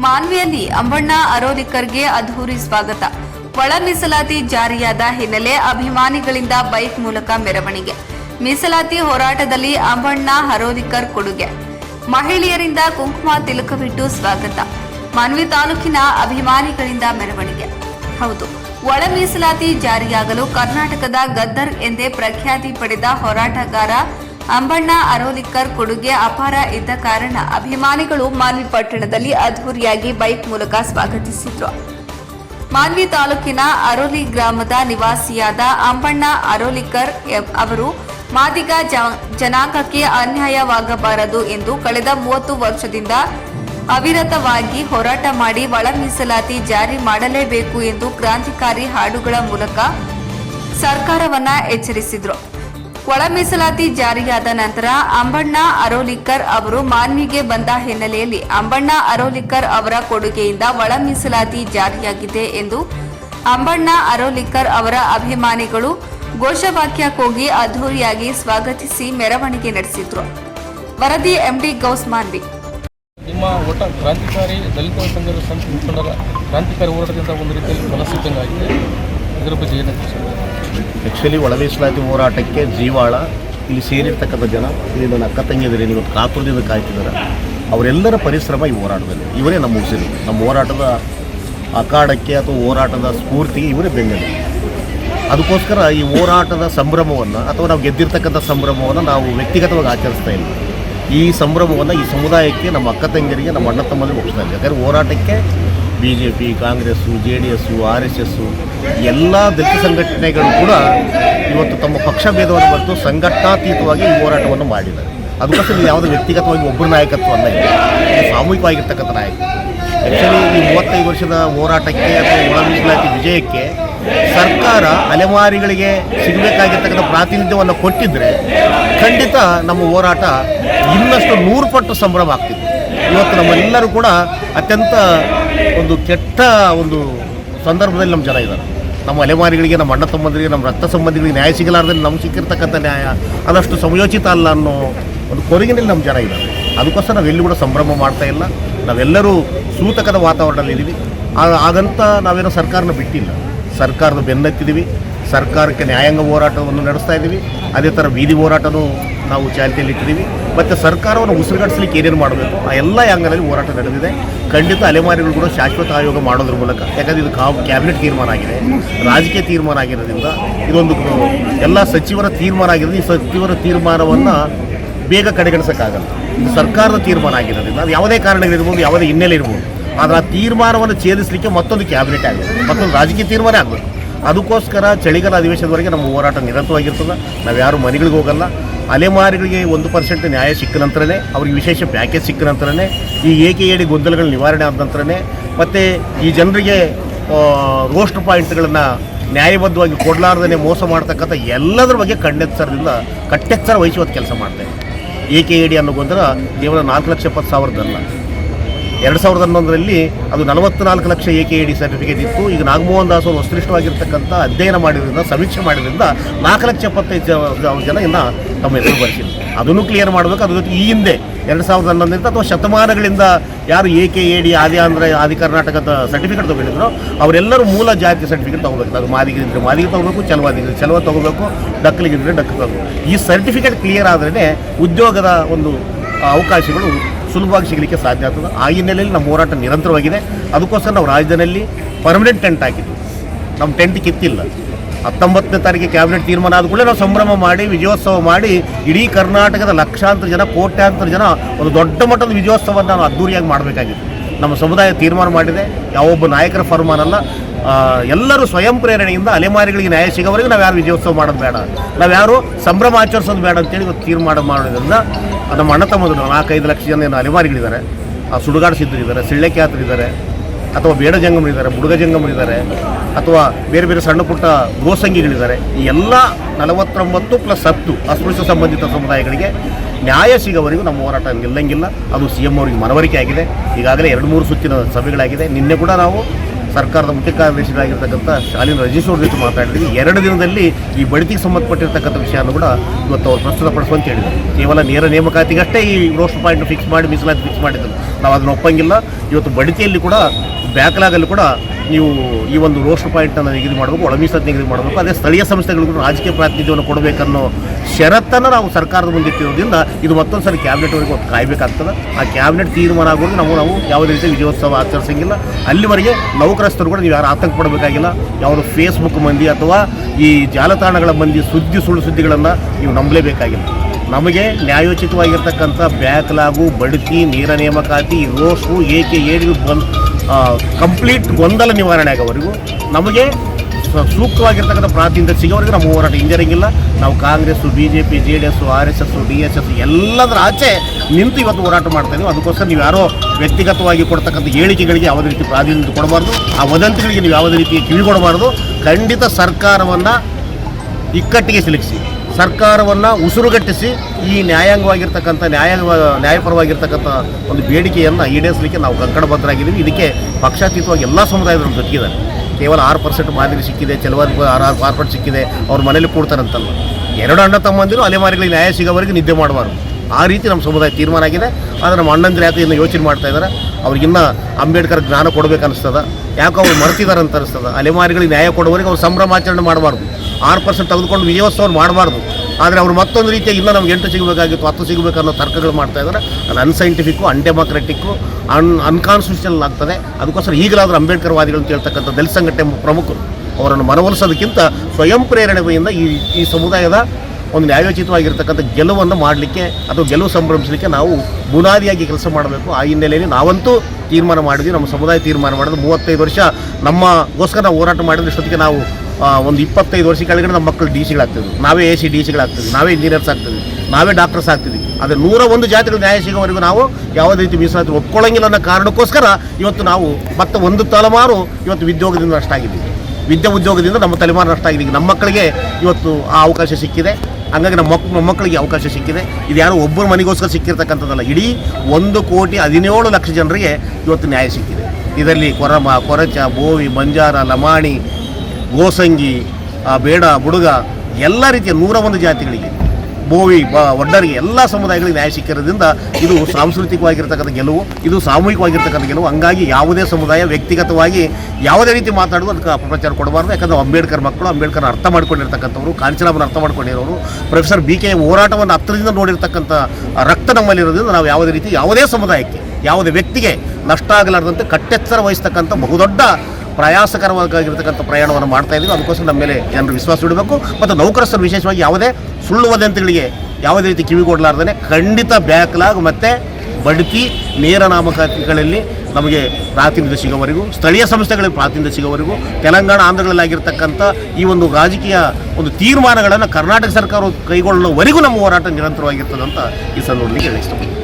ಮಾನ್ವಿಯಲ್ಲಿ ಅಂಬಣ್ಣ ಅರೋಲಿಕರ್ಗೆ ಅದ್ಧೂರಿ ಸ್ವಾಗತ. ಒಳ ಮೀಸಲಾತಿ ಜಾರಿಯಾದ ಹಿನ್ನೆಲೆ ಅಭಿಮಾನಿಗಳಿಂದ ಬೈಕ್ ಮೂಲಕ ಮೆರವಣಿಗೆ. ಮೀಸಲಾತಿ ಹೋರಾಟದಲ್ಲಿ ಅಂಬಣ್ಣ ಹರೋಲಿಕರ್ ಕೊಡುಗೆ. ಮಹಿಳೆಯರಿಂದ ಕುಂಕುಮ ತಿಲಕವಿಟ್ಟು ಸ್ವಾಗತ. ಮಾನ್ವಿ ತಾಲೂಕಿನ ಅಭಿಮಾನಿಗಳಿಂದ ಮೆರವಣಿಗೆ. ಹೌದು, ಒಳ ಮೀಸಲಾತಿ ಜಾರಿಯಾಗಲು ಕರ್ನಾಟಕದ ಗದ್ದರ್ ಎಂದೇ ಪ್ರಖ್ಯಾತಿ ಪಡೆದ ಹೋರಾಟಗಾರ ಅಂಬಣ್ಣ ಅರೋಲಿಕ್ಕರ್ ಕೊಡುಗೆ ಅಪಾರ ಇದ್ದ ಕಾರಣ ಅಭಿಮಾನಿಗಳು ಮಾನ್ವಿ ಪಟ್ಟಣದಲ್ಲಿ ಅದ್ಧೂರಿಯಾಗಿ ಬೈಕ್ ಮೂಲಕ ಸ್ವಾಗತಿಸಿದ್ರು. ಮಾನ್ವಿ ತಾಲೂಕಿನ ಅರೋಲಿ ಗ್ರಾಮದ ನಿವಾಸಿಯಾದ ಅಂಬಣ್ಣ ಅರೋಲಿಕರ್ ಅವರು, ಮಾದಿಗ ಜನಾಂಗಕ್ಕೆ ಅನ್ಯಾಯವಾಗಬಾರದು ಎಂದು ಕಳೆದ ಮೂವತ್ತು ವರ್ಷದಿಂದ ಅವಿರತವಾಗಿ ಹೋರಾಟ ಮಾಡಿ ಒಳ ಮೀಸಲಾತಿ ಜಾರಿ ಮಾಡಲೇಬೇಕು ಎಂದು ಕ್ರಾಂತಿಕಾರಿ ಹಾಡುಗಳ ಮೂಲಕ ಸರ್ಕಾರವನ್ನ ಎಚ್ಚರಿಸಿದ್ರು. ಒಳ ಮೀಸಲಾತಿ ಜಾರಿಯಾದ ನಂತರ ಅಂಬಣ್ಣ ಅರೋಲಿಕರ್ ಅವರು ಮಾನ್ವಿಗೆ ಬಂದ ಹಿನ್ನೆಲೆಯಲ್ಲಿ ಅಂಬಣ್ಣ ಅರೋಲಿಕರ್ ಅವರ ಕೊಡುಗೆಯಿಂದ ಒಳ ಮೀಸಲಾತಿ ಜಾರಿಯಾಗಿದೆ ಎಂದು ಅಂಬಣ್ಣ ಅರೋಲಿಕರ್ ಅವರ ಅಭಿಮಾನಿಗಳು ಘೋಷವಾಕ್ಯ ಕೂಗಿ ಅದ್ಧೂರಿಯಾಗಿ ಸ್ವಾಗತಿಸಿ ಮೆರವಣಿಗೆ ನಡೆಸಿದ್ರು. ವರದಿ ಎಂಡಿ ಗೌಸ್ ಮಾನ್ವಿ ನಿಮ್ಮ ಒಟ್ಟ ಕ್ರಾಂತಿಕಾರಿ ದಲಿತ ಸಂಘದ ಕ್ರಾಂತಿಕಾರಿ ಹೋರಾಟದಿಂದ ಒಂದು ರೀತಿಯಲ್ಲಿ ಮನಸ್ಸಿದ್ದಂಗಾಗಿದೆ ಇದರ ಬಗ್ಗೆ ಏನು ಆ್ಯಕ್ಚುಲಿ ಹೋರಾಟಕ್ಕೆ ಜೀವಾಳ, ಇಲ್ಲಿ ಸೇರಿರ್ತಕ್ಕಂಥ ಜನ, ಇಲ್ಲಿ ನನ್ನ ಅಕ್ಕ ತಂಗಿಯರು ಇವತ್ತು ಕಾತುರದಿಂದ ಕಾಯ್ತಿದ್ದಾರೆ. ಅವರೆಲ್ಲರ ಪರಿಶ್ರಮ ಈ ಹೋರಾಟದಲ್ಲಿ. ಇವರೇ ನಮ್ಮ ಉಸಿರು. ನಮ್ಮ ಹೋರಾಟದ ಅಖಾಡಕ್ಕೆ ಅಥವಾ ಹೋರಾಟದ ಸ್ಫೂರ್ತಿಗೆ ಇವರೇ ಬೆನ್ನೆಲು ಅದಕ್ಕೋಸ್ಕರ ಈ ಹೋರಾಟದ ಸಂಭ್ರಮವನ್ನು ಅಥವಾ ನಾವು ಗೆದ್ದಿರ್ತಕ್ಕಂಥ ಸಂಭ್ರಮವನ್ನು ನಾವು ವ್ಯಕ್ತಿಗತವಾಗಿ ಆಚರಿಸ್ತಾ ಇಲ್ಲ. ಈ ಸಂಭ್ರಮವನ್ನು ಈ ಸಮುದಾಯಕ್ಕೆ, ನಮ್ಮ ಅಕ್ಕ ತಂಗಿಯರಿಗೆ, ನಮ್ಮ ಅಣ್ಣ ತಮ್ಮಲ್ಲಿ ಒಪ್ಪಿಸ್ತಾ ಇಲ್ಲ. ಯಾಕಂದರೆ ಹೋರಾಟಕ್ಕೆ B J P Congress, J D S, R S S ಎಲ್ಲ ದಲಿತ ಸಂಘಟನೆಗಳು ಕೂಡ ಇವತ್ತು ತಮ್ಮ ಪಕ್ಷ ಭೇದವನ್ನು ಬರೆದು ಸಂಘಟನಾತೀತವಾಗಿ ಈ ಹೋರಾಟವನ್ನು ಮಾಡಿದ್ದಾರೆ. ಅದಕ್ಕೋಸ್ಕರ ಯಾವುದೇ ವ್ಯಕ್ತಿಗತವಾಗಿ ಒಬ್ಬರ ನಾಯಕತ್ವ ಅಲ್ಲ ಸಾಮೂಹಿಕವಾಗಿರ್ತಕ್ಕಂಥ ನಾಯಕ. ಆ್ಯಕ್ಚುಲಿ ಈ ಮೂವತ್ತೈದು ವರ್ಷದ ಹೋರಾಟಕ್ಕೆ ಅಥವಾ ಒಳ ಮೀಸಲಾತಿ ವಿಜಯಕ್ಕೆ ಸರ್ಕಾರ ಅಲೆಮಾರಿಗಳಿಗೆ ಸಿಗಬೇಕಾಗಿರ್ತಕ್ಕಂಥ ಪ್ರಾತಿನಿಧ್ಯವನ್ನು ಕೊಟ್ಟಿದ್ದರೆ ಖಂಡಿತ ನಮ್ಮ ಹೋರಾಟ ಇನ್ನಷ್ಟು ನೂರು ಪಟ್ಟು ಸಂಭ್ರಮ ಆಗ್ತಿತ್ತು. ಇವತ್ತು ನಮ್ಮೆಲ್ಲರೂ ಕೂಡ ಅತ್ಯಂತ ಒಂದು ಕೆಟ್ಟ ಒಂದು ಸಂದರ್ಭದಲ್ಲಿ ನಮ್ಮ ಜನ ಇದ್ದಾರೆ. ನಮ್ಮ ಅಲೆಮಾರಿಗಳಿಗೆ, ನಮ್ಮ ಅಣ್ಣ ತಮ್ಮಂದಿರಿಗೆ, ನಮ್ಮ ರಕ್ತ ಸಂಬಂಧಿಗಳಿಗೆ ನ್ಯಾಯ ಸಿಗಲಾರ್ದಲ್ಲಿ ನಮ್ಗೆ ಸಿಕ್ಕಿರ್ತಕ್ಕಂಥ ನ್ಯಾಯ ಅದಷ್ಟು ಸಮಯೋಚಿತ ಅಲ್ಲ ಅನ್ನೋ ಒಂದು ಕೊರಗಿನಲ್ಲಿ ನಮ್ಮ ಜನ ಇದ್ದಾರೆ. ಅದಕ್ಕೋಸ್ಕರ ನಾವೆಲ್ಲೂ ಕೂಡ ಸಂಭ್ರಮ ಮಾಡ್ತಾ ಇಲ್ಲ. ನಾವೆಲ್ಲರೂ ಸೂತಕದ ವಾತಾವರಣದಲ್ಲಿದ್ದೀವಿ ಹಾಗಂತ ನಾವೇನೋ ಸರ್ಕಾರನ ಬಿಟ್ಟಿಲ್ಲ. ಸರ್ಕಾರದ ಬೆನ್ನತ್ತಿದ್ದೀವಿ ಸರ್ಕಾರಕ್ಕೆ ನ್ಯಾಯಾಂಗ ಹೋರಾಟವನ್ನು ನಡೆಸ್ತಾ ಇದ್ದೀವಿ ಅದೇ ಥರ ಬೀದಿ ಹೋರಾಟನೂ ನಾವು ಚಾಲ್ತಿಯಲ್ಲಿ ಇಟ್ಟಿದ್ದೀವಿ. ಮತ್ತು ಸರ್ಕಾರವನ್ನು ಉಸಿರುಗಟ್ಟಿಸಲಿಕ್ಕೆ ಏನೇನು ಮಾಡಬೇಕು? ಆ ಎಲ್ಲ ಯಾಂಗಲಲ್ಲಿ ಹೋರಾಟ ನಡೆದಿದೆ. ಖಂಡಿತ ಅಲೆಮಾರಿಗಳು ಕೂಡ ಶಾಶ್ವತ ಆಯೋಗ ಮಾಡೋದ್ರ ಮೂಲಕ, ಯಾಕಂದರೆ ಇದು ಕಾ ಕ್ಯಾಬಿನೆಟ್ ತೀರ್ಮಾನ ಆಗಿದೆ. ರಾಜಕೀಯ ತೀರ್ಮಾನ ಆಗಿರೋದ್ರಿಂದ ಇದೊಂದು ಎಲ್ಲ ಸಚಿವರ ತೀರ್ಮಾನ ಆಗಿರೋದು ಈ ಸಚಿವರ ತೀರ್ಮಾನವನ್ನು ಬೇಗ ಕಡೆಗಣಿಸೋಕ್ಕಾಗಲ್ಲ. ಇದು ಸರ್ಕಾರದ ತೀರ್ಮಾನ ಆಗಿರೋದ್ರಿಂದ ಅದು ಯಾವುದೇ ಕಾರಣಗಳಿರ್ಬೋದು ಯಾವುದೇ ಹಿನ್ನೆಲೆ ಇರ್ಬೋದು. ಆದರೆ ಆ ತೀರ್ಮಾನವನ್ನು ಛೇದಿಸಲಿಕ್ಕೆ ಮತ್ತೊಂದು ಕ್ಯಾಬಿನೆಟ್ ಆಗಬೇಕು ಮತ್ತೊಂದು ರಾಜಕೀಯ ತೀರ್ಮಾನ ಆಗಬೇಕು. ಅದಕ್ಕೋಸ್ಕರ ಚಳಿಗಾಲ ಅಧಿವೇಶನದವರೆಗೆ ನಮ್ಮ ಹೋರಾಟ ನಿರಂತರವಾಗಿರ್ತದೆ ನಾವು ಯಾರು ಮನೆಗಳಿಗೆ ಹೋಗಲ್ಲ. ಅಲೆಮಾರಿಗಳಿಗೆ ಒಂದು ಪರ್ಸೆಂಟ್ ನ್ಯಾಯ ಸಿಕ್ಕ ನಂತರನೇ, ಅವ್ರಿಗೆ ವಿಶೇಷ ಪ್ಯಾಕೇಜ್ ಸಿಕ್ಕ ನಂತರನೇ, ಈ ಏಕೆ ಏಡಿ ಗೊಂದಲಗಳ ನಿವಾರಣೆ ಆದ ನಂತರನೇ, ಮತ್ತು ಈ ಜನರಿಗೆ ರೋಸ್ಟ್ ಪಾಯಿಂಟ್ಗಳನ್ನು ನ್ಯಾಯಬದ್ಧವಾಗಿ ಕೊಡಲಾರ್ದೇ ಮೋಸ ಮಾಡ್ತಕ್ಕಂಥ ಎಲ್ಲದರ ಬಗ್ಗೆ ಕಣ್ಣೆಚ್ಚರದಿಂದ ಕಟ್ಟೆಚ್ಚರ ವಹಿಸುವಂಥ ಕೆಲಸ ಮಾಡ್ತೇವೆ ಏಕೆ ಏಡಿ ಅನ್ನೋ ಗೊಂದಲ ಕೇವಲ ನಾಲ್ಕು ಲಕ್ಷ ಎಪ್ಪತ್ತು ಸಾವಿರದಲ್ಲ ಎರಡು ಸಾವಿರದ ಹನ್ನೊಂದರಲ್ಲಿ ಅದು ನಲವತ್ತು ನಾಲ್ಕು lakh A K D certificate ಇತ್ತು. ಈಗ ನಾಗಮೋಹನ್ ದಾಸ್ ಅವರು ವಸ್ತುನಿಷ್ಠವಾಗಿರ್ತಕ್ಕಂಥ ಅಧ್ಯಯನ ಮಾಡಿದ್ರಿಂದ, ಸಮೀಕ್ಷೆ ಮಾಡಿದ್ರಿಂದ ನಾಲ್ಕು ಲಕ್ಷ ಎಪ್ಪತ್ತೈದು ಜನ ಇನ್ನು ತಮ್ಮ ಹೆಸರು ಬರೆಸಿದ್ರು. ಅದನ್ನು ಕ್ಲಿಯರ್ ಮಾಡಬೇಕು. ಅದ್ರ ಜೊತೆ ಈ ಹಿಂದೆ ಎರಡು ಸಾವಿರದ ಹನ್ನೊಂದರಿಂದ ಅಥವಾ ಶತಮಾನಗಳಿಂದ ಯಾರು ಎ ಕೆ ಎ ಡಿ ಆದಿ ಆಂಧ್ರ ಆದಿ ಕರ್ನಾಟಕದ ಸರ್ಟಿಫಿಕೇಟ್ ತೊಗೊಂಡಿದ್ರು, ಅವರೆಲ್ಲರೂ ಮೂಲ ಜಾತಿ ಸರ್ಟಿಫಿಕೇಟ್ ತೊಗೋಬೇಕು. ಅದು ಮಾದಿಗಿದ್ರೆ ಮಾದಿಗೆ ತೊಗೋಬೇಕು ಚಲವಾದಿಗಿದ್ರೆ ಚಲವ ತೊಗೋಬೇಕು ಡಕ್ಕಲಿಗಿದ್ರೆ ಡಕ್ ತೊಗೋಬೇಕು. ಈ ಸರ್ಟಿಫಿಕೇಟ್ ಕ್ಲಿಯರ್ ಆದ್ರೇ ಉದ್ಯೋಗದ ಒಂದು ಅವಕಾಶಗಳು ಸುಲಭವಾಗಿ ಸಿಗಲಿಕ್ಕೆ ಸಾಧ್ಯ ಆಗ್ತದೆ. ಆ ಹಿನ್ನೆಲೆಯಲ್ಲಿ ನಮ್ಮ ಹೋರಾಟ ನಿರಂತರವಾಗಿದೆ. ಅದಕ್ಕೋಸ್ಕರ ನಾವು ರಾಜಧಾನಿಯಲ್ಲಿ ಪರ್ಮನೆಂಟ್ ಟೆಂಟ್ ಹಾಕಿದ್ವಿ. ನಮ್ಮ ಟೆಂಟ್ ಕಿತ್ತಿಲ್ಲ. ಹತ್ತೊಂಬತ್ತನೇ ತಾರೀಕಿಗೆ ಕ್ಯಾಬಿನೆಟ್ ತೀರ್ಮಾನ ಆದ ಕೂಡಲೇ ನಾವು ಸಂಭ್ರಮ ಮಾಡಿ, ವಿಜಯೋತ್ಸವ ಮಾಡಿ, ಇಡೀ ಕರ್ನಾಟಕದ ಲಕ್ಷಾಂತರ ಜನ, ಕೋಟ್ಯಾಂತರ ಜನ ಒಂದು ದೊಡ್ಡ ಮಟ್ಟದ ವಿಜಯೋತ್ಸವವನ್ನು ನಾವು ಅದ್ದೂರಿಯಾಗಿ ಮಾಡಬೇಕಾಗಿತ್ತು. ನಮ್ಮ ಸಮುದಾಯ ತೀರ್ಮಾನ ಮಾಡಿದೆ. ಯಾವೊಬ್ಬ ನಾಯಕರ ಫರ್ಮಾನ್ ಅಲ್ಲ. ಎಲ್ಲರೂ ಸ್ವಯಂ ಪ್ರೇರಣೆಯಿಂದ ಅಲೆಮಾರಿಗಳಿಗೆ ನ್ಯಾಯ ಸಿಗೋವರೆಗೂ ನಾವು ಯಾರು ವಿಜಯೋತ್ಸವ ಮಾಡೋದು ಬೇಡ. ನಾವು ಯಾರು ಸಂಭ್ರಮ ಆಚರಿಸೋದು ಬೇಡ ಅಂತೇಳಿ ಇವತ್ತು ತೀರ್ಮಾನ ಮಾಡೋದ್ರಿಂದ ನಮ್ಮ ಅಣ್ಣ ತಮ್ಮದು ನಾಲ್ಕೈದು ಲಕ್ಷ ಜನ ಏನು ಅಲೆಮಾರಿಗಳಿದ್ದಾರೆ. ಆ ಸುಡುಗಾಡು ಸಿದ್ಧರಿದ್ದಾರೆ ಸಿಳ್ಳೆಕ್ಯಾತರಿದ್ದಾರೆ ಅಥವಾ ಬೇಡ ಜಂಗಮರಿದ್ದಾರೆ ಬುಡುಗ ಜಂಗಮರಿದ್ದಾರೆ ಅಥವಾ ಬೇರೆ ಬೇರೆ ಸಣ್ಣ ಪುಟ್ಟ ಗೋಸಂಗಿಗಳಿದ್ದಾರೆ, ಈ ಎಲ್ಲ ನಲವತ್ತೊಂಬತ್ತು ಪ್ಲಸ್ ಹತ್ತು ಅಸ್ಪೃಶ್ಯ ಸಂಬಂಧಿತ ಸಮುದಾಯಗಳಿಗೆ ನ್ಯಾಯ ಸಿಗೋವರೆಗೂ ನಮ್ಮ ಹೋರಾಟ ನಿಲ್ಲಂಗಿಲ್ಲ ಅದು ಸಿ ಎಂ ಅವರಿಗೆ ಮನವರಿಕೆ ಆಗಿದೆ. ಈಗಾಗಲೇ ಎರಡು ಮೂರು ಸುತ್ತಿನ ಸಭೆಗಳಾಗಿದೆ. ನಿನ್ನೆ ಕೂಡ ನಾವು ಸರ್ಕಾರದ ಮುಖ್ಯ ಕಾರ್ಯದರ್ಶಿಗಳಾಗಿರ್ತಕ್ಕಂಥ ಶಾಲಿನ ರಜೀಶ್ ಅವ್ರ ಜೊತೆ ಮಾತಾಡಿದ್ವಿ. ಎರಡು ದಿನದಲ್ಲಿ ಈ ಬಡ್ತಿಗೆ ಸಂಬಂಧಪಟ್ಟಿರ್ತಕ್ಕಂಥ ವಿಷಯನೂ ಕೂಡ ಇವತ್ತು ಅವ್ರು ಪ್ರಸ್ತುತಪಡಿಸುವಂತ ಹೇಳಿದರು ಕೇವಲ ನೇರ ನೇಮಕಾತಿಗಷ್ಟೇ ಈ ರೋಸ್ಟ್ ಪಾಯಿಂಟ್ ಫಿಕ್ಸ್ ಮಾಡಿ, ಮೀಸಲಾತಿ ಫಿಕ್ಸ್ ಮಾಡಿದ್ರು. ನಾವು ಅದನ್ನು ಒಪ್ಪಂಗಿಲ್ಲ. ಇವತ್ತು ಬಡ್ತಿಯಲ್ಲಿ ಕೂಡ, ಬ್ಯಾಕ್ಲಾಗಲ್ಲಿ ಕೂಡ ನೀವು ಈ ಒಂದು ರೋಸ್ಟ್ ಪಾಯಿಂಟನ್ನು ನಿಗದಿ ಮಾಡಬೇಕು ಒಳ ಮೀಸಲಾತಿ ನಿಗದಿ ಮಾಡಬೇಕು. ಅದೇ ಸ್ಥಳೀಯ ಸಂಸ್ಥೆಗಳಿಗೂ ರಾಜಕೀಯ ಪ್ರಾತಿನಿಧ್ಯವನ್ನು ಕೊಡಬೇಕನ್ನೋ ಷರತ್ತನ್ನು ನಾವು ಸರ್ಕಾರದ ಮುಂದೆ ಇದು ಮತ್ತೊಂದು ಸರಿ ಕ್ಯಾಬಿನೆಟ್ವರೆಗೂ ಕಾಯಬೇಕಾಗ್ತದೆ. ಆ ಕ್ಯಾಬಿನೆಟ್ ತೀರ್ಮಾನ ಆಗೋದು ನಾವು ನಾವು ಯಾವುದೇ ರೀತಿ ವಿಜಯೋತ್ಸವ ಆಚರಿಸಂಗಿಲ್ಲ. ಅಲ್ಲಿವರೆಗೆ ನೌಕರಸ್ಥರು ಕೂಡ ನೀವು ಯಾರು ಆತಂಕ ಪಡಬೇಕಾಗಿಲ್ಲ. ಯಾವುದು ಫೇಸ್ಬುಕ್ ಮಂದಿ ಅಥವಾ ಈ ಜಾಲತಾಣಗಳ ಮಂದಿ ಸುದ್ದಿ ಸುಳ್ಳು ಸುದ್ದಿಗಳನ್ನು ನೀವು ನಂಬಲೇಬೇಕಾಗಿಲ್ಲ. ನಮಗೆ ನ್ಯಾಯೋಚಿತವಾಗಿರ್ತಕ್ಕಂಥ ಬ್ಯಾಕ್ಲಾಗು, ಬಡ್ತಿ, ನೇರ ನೇಮಕಾತಿ ರೋಸು ಏಕೆ ಏಡಿಗೆ ಬಂದು ಕಂಪ್ಲೀಟ್ ಗೊಂದಲ ನಿವಾರಣೆ ಆಗೋವರೆಗೂ ನಮಗೆ ಸೂಕ್ತವಾಗಿರ್ತಕ್ಕಂಥ ಪ್ರಾತಿನಿಧ್ಯ ಸಿಗೋವರೆಗೂ ನಮ್ಮ ಹೋರಾಟ ಹಿಂಜರಿಗಿಲ್ಲ ನಾವು Congress B J P J D S, R S S, D S S ಎಲ್ಲದರ ಆಚೆ ನಿಂತು ಇವತ್ತು ಹೋರಾಟ ಮಾಡ್ತಾ ಇದ್ದೀವಿ. ಅದಕ್ಕೋಸ್ಕರ ನೀವು ಯಾರೋ ವ್ಯಕ್ತಿಗತವಾಗಿ ಕೊಡ್ತಕ್ಕಂಥ ಹೇಳಿಕೆಗಳಿಗೆ ಯಾವುದೇ ರೀತಿ ಪ್ರಾತಿನಿಧ್ಯ ಕೊಡಬಾರ್ದು, ಆ ವದಂತಿಗಳಿಗೆ ನೀವು ಯಾವುದೇ ರೀತಿ ಕಿವಿ ಕೊಡಬಾರ್ದು ಖಂಡಿತ ಸರ್ಕಾರವನ್ನು ಇಕ್ಕಟ್ಟಿಗೆ ಸಿಲುಕಿಸಿ, ಸರ್ಕಾರವನ್ನು ಉಸಿರುಗಟ್ಟಿಸಿ, ಈ ನ್ಯಾಯಾಂಗವಾಗಿರ್ತಕ್ಕಂಥ ನ್ಯಾಯ, ನ್ಯಾಯಪರವಾಗಿರ್ತಕ್ಕಂಥ ಒಂದು ಬೇಡಿಕೆಯನ್ನು ಈಡೇರಿಸಲಿಕ್ಕೆ ನಾವು ಕಂಕಣಬದ್ಧರಾಗಿದ್ದೀವಿ ಇದಕ್ಕೆ ಪಕ್ಷಾತೀತವಾಗಿ ಎಲ್ಲ ಸಮುದಾಯದವರು ಜೊತೆಗಿದ್ದಾರೆ. ಕೇವಲ ಆರು ಪರ್ಸೆಂಟ್ ಮಾದರಿ ಸಿಕ್ಕಿದೆ ಕೆಲವಾರು ಆರು ಆರು ಪರ್ಸೆಂಟ್ ಸಿಕ್ಕಿದೆ, ಅವ್ರ ಮನೇಲಿ ಕೂಡ್ತಾರಂತಲ್ಲ. ಎರಡು ಅಣ್ಣ ತಮ್ಮಂದಿರು ಅಲೆಮಾರಿಗಳಿಗೆ ನ್ಯಾಯ ಸಿಗೋವರೆಗೆ ನಿದ್ದೆ ಮಾಡಬಾರ್ದು. ಆ ರೀತಿ ನಮ್ಮ ಸಮುದಾಯ ತೀರ್ಮಾನ ಆಗಿದೆ ಆದರೆ ನಮ್ಮ ಅಣ್ಣಂದ್ರೆ ಯಾಕೆ ಇನ್ನು ಯೋಚನೆ ಮಾಡ್ತಾ ಇದ್ದಾರೆ. ಅವ್ರಿಗಿನ್ನ ಅಂಬೇಡ್ಕರ್ ಜ್ಞಾನ ಕೊಡಬೇಕು ಅನಿಸ್ತದ. ಯಾಕೆ ಅವ್ರು ಮರ್ತಿದ್ದಾರೆ ಅಂತ ಅನಿಸ್ತದ. ಅಲೆಮಾರಿಗಳಿಗೆ ನ್ಯಾಯ ಕೊಡುವವರೆಗೆ ಅವ್ರು ಸಂಭ್ರಮಾಚರಣೆ ಮಾಡಬಾರ್ದು. ಆರು ಪರ್ಸೆಂಟ್ ತೆಗೆದುಕೊಂಡು ವಿಜಯೋತ್ಸವ ಮಾಡಬಾರ್ದು. ಆದರೆ ಅವ್ರು ಮತ್ತೊಂದು ರೀತಿಯಾಗಿ ಇನ್ನೂ ನಮ್ಗೆ ಎಂಟು ಸಿಗಬೇಕಾಗಿತ್ತು, ಹತ್ತು ಸಿಗಬೇಕು ಅನ್ನೋ ತರ್ಕಗಳು ಮಾಡ್ತಾ ಇದ್ದಾರೆ. ಅದು ಅನ್ಸೈಂಟಿಫಿಕ್ಕು, ಅನ್ಡೆಮೋಕ್ರೆಟಿಕ್ಕು, ಅನ್, ಅನ್ಕಾನ್ಸ್ಟಿಟ್ಯೂಷನಲ್ ಆಗ್ತದೆ. ಅದಕ್ಕೋಸ್ಕರ ಈಗಲಾದರೂ ಅಂಬೇಡ್ಕರ್ ವಾದಿಗಳು ಅಂತ ಹೇಳ್ತಕ್ಕಂಥ ದಲಿತ ಸಂಘಟನೆ ಪ್ರಮುಖರು ಅವರನ್ನು ಮನವೊಲಿಸೋದಕ್ಕಿಂತ ಸ್ವಯಂ ಪ್ರೇರಣೆಯಿಂದ ಈ ಈ ಸಮುದಾಯದ ಒಂದು ನ್ಯಾಯೋಚಿತವಾಗಿರ್ತಕ್ಕಂಥ ಗೆಲುವನ್ನು ಮಾಡಲಿಕ್ಕೆ ಅಥವಾ ಗೆಲುವು ಸಂಭ್ರಮಿಸಲಿಕ್ಕೆ ನಾವು ಬುನಾದಿಯಾಗಿ ಕೆಲಸ ಮಾಡಬೇಕು. ಆ ಹಿನ್ನೆಲೆಯಲ್ಲಿ ನಾವಂತೂ ತೀರ್ಮಾನ ಮಾಡಿದ್ವಿ. ನಮ್ಮ ಸಮುದಾಯ ತೀರ್ಮಾನ ಮಾಡಿದ್ರು. ಮೂವತ್ತೈದು ವರ್ಷ ನಮ್ಮಗೋಸ್ಕರ ನಾವು ಹೋರಾಟ ಮಾಡಿದ್ರೆ. ಇಷ್ಟೊತ್ತಿಗೆ ನಾವು ಒಂದು ಇಪ್ಪತ್ತೈದು ವರ್ಷ ಕೆಳಗಡೆ ನಮ್ಮ ಮಕ್ಕಳು ಡಿ ಸಿಗಳಾಗ್ತಿದ್ವಿ ನಾವೇ ಎ ಸಿ ಡಿ ಸಿಗಳಾಗ್ತಿದ್ವಿ. ನಾವೇ ಇಂಜಿನಿಯರ್ಸ್ ಆಗ್ತಿದ್ವಿ. ನಾವೇ ಡಾಕ್ಟರ್ಸ್ ಆಗ್ತಿದ್ವಿ. ಆದರೆ ನೂರ ಒಂದು ಜಾತಿಗಳು ನ್ಯಾಯ ಸಿಗೋವರೆಗೂ ನಾವು ಯಾವುದೇ ರೀತಿ ಮೀಸಲಾತಿ ಒಪ್ಕೊಳ್ಳಂಗಿಲ್ಲ ಅನ್ನೋ ಕಾರಣಕ್ಕೋಸ್ಕರ ಇವತ್ತು ನಾವು ಮತ್ತೆ ಒಂದು ತಲೆಮಾರು ಇವತ್ತು ಉದ್ಯೋಗದಿಂದ ನಷ್ಟ ಆಗಿದ್ದೀವಿ. ವಿದ್ಯಾ ಉದ್ಯೋಗದಿಂದ ನಮ್ಮ ತಲೆಮಾರು ನಷ್ಟ ಆಗಿದೆ. ಈಗ ನಮ್ಮ ಮಕ್ಕಳಿಗೆ ಇವತ್ತು ಆ ಅವಕಾಶ ಸಿಕ್ಕಿದೆ. ಹಂಗಾಗಿ ನಮ್ಮ ಮಕ್ ಮೊಮ್ಮಕ್ಕಳಿಗೆ ಅವಕಾಶ ಸಿಕ್ಕಿದೆ. ಇದು ಯಾರೋ ಒಬ್ಬರ ಮನೆಗೋಸ್ಕರ ಸಿಕ್ಕಿರ್ತಕ್ಕಂಥದ್ದಲ್ಲ. ಇಡೀ ಒಂದು ಕೋಟಿ ಹದಿನೇಳು ಲಕ್ಷ ಜನರಿಗೆ ಇವತ್ತು ನ್ಯಾಯ ಸಿಕ್ಕಿದೆ. ಇದರಲ್ಲಿ ಕೊರಮ, ಕೊರಚ, ಬೋವಿ ಬಂಜಾರ ಲಮಾಣಿ, ಗೋಸಂಗಿ ಬೇಡ, ಬುಡುಗ ಎಲ್ಲ ರೀತಿಯ ನೂರ ಒಂದು ಜಾತಿಗಳಿಗೆ ಬ ಒಡ್ಡರಿಗೆ ಎಲ್ಲ ಸಮುದಾಯಗಳಿಗೆ ನ್ಯಾಯ ಸಿಕ್ಕಿರೋದ್ರಿಂದ ಇದು ಸಾಂಸ್ಕೃತಿಕವಾಗಿರ್ತಕ್ಕಂಥ ಗೆಲುವು, ಇದು ಸಾಮೂಹಿಕವಾಗಿರ್ತಕ್ಕಂಥ ಗೆಲುವು. ಹಂಗಾಗಿ ಯಾವುದೇ ಸಮುದಾಯ ವ್ಯಕ್ತಿಗತವಾಗಿ ಯಾವುದೇ ರೀತಿ ಮಾತಾಡೋದು ಅದಕ್ಕೆ ಅಪಪ್ರಚಾರ ಕೊಡಬಾರ್ದು. ಯಾಕಂದ್ರೆ ಅಂಬೇಡ್ಕರ್ ಮಕ್ಕಳು ಅಂಬೇಡ್ಕರ್ ಅರ್ಥ ಮಾಡ್ಕೊಂಡಿರ್ತಕ್ಕಂಥವ್ರು ಕಾಂಚನಾಭನ ಅರ್ಥ ಮಾಡ್ಕೊಂಡಿರೋರು. ಪ್ರೊಫೆಸರ್ ಬಿ ಕೆ ಹೋರಾಟವನ್ನು ಹತ್ತಿರದಿಂದ ನೋಡಿರ್ತಕ್ಕಂಥ ರಕ್ತ ನಮ್ಮಲ್ಲಿರೋದ್ರಿಂದ ನಾವು ಯಾವುದೇ ರೀತಿ ಯಾವುದೇ ಸಮುದಾಯಕ್ಕೆ, ಯಾವುದೇ ವ್ಯಕ್ತಿಗೆ ನಷ್ಟ ಆಗಲಾರ್ದಂತೆ ಕಟ್ಟೆಚ್ಚರ ವಹಿಸ್ತಕ್ಕಂಥ ಬಹುದೊಡ್ಡ ಪ್ರಯಾಸಕರವಾಗಿರ್ತಕ್ಕಂಥ ಪ್ರಯಾಣವನ್ನು ಮಾಡ್ತಾ ಇದ್ದೀವಿ. ಅದಕ್ಕೋಸ್ಕರ ನಮ್ಮ ಮೇಲೆ ಜನರು ವಿಶ್ವಾಸ ಇಡಬೇಕು. ಮತ್ತು ನೌಕರಸ್ಥರು ವಿಶೇಷವಾಗಿ ಯಾವುದೇ ಸುಳ್ಳು ವದಂತಿಗಳಿಗೆ ಯಾವುದೇ ರೀತಿ ಕಿವಿ ಕೊಡಲಾರ್ದೇ ಖಂಡಿತ ಬ್ಯಾಕ್ಲಾಗ್ ಮತ್ತು ಬಡ್ತಿ ನೇರ ನಾಮಕಾತಿಗಳಲ್ಲಿ ನಮಗೆ ಪ್ರಾತಿನಿಧ್ಯ ಸಿಗೋವರೆಗೂ, ಸ್ಥಳೀಯ ಸಂಸ್ಥೆಗಳಿಗೆ ಪ್ರಾತಿನಿಧ್ಯ ಸಿಗೋವರೆಗೂ, ತೆಲಂಗಾಣ, ಆಂಧ್ರಗಳಲ್ಲಾಗಿರ್ತಕ್ಕಂಥ ಈ ಒಂದು ರಾಜಕೀಯ ಒಂದು ತೀರ್ಮಾನಗಳನ್ನು ಕರ್ನಾಟಕ ಸರ್ಕಾರ ಕೈಗೊಳ್ಳುವವರೆಗೂ ನಮ್ಮ ಹೋರಾಟ ನಿರಂತರವಾಗಿರ್ತದಂತ ಈ ಸಂದರ್ಭದಲ್ಲಿ ಹೇಳಿ ಇಷ್ಟಪಡ್ತೀನಿ.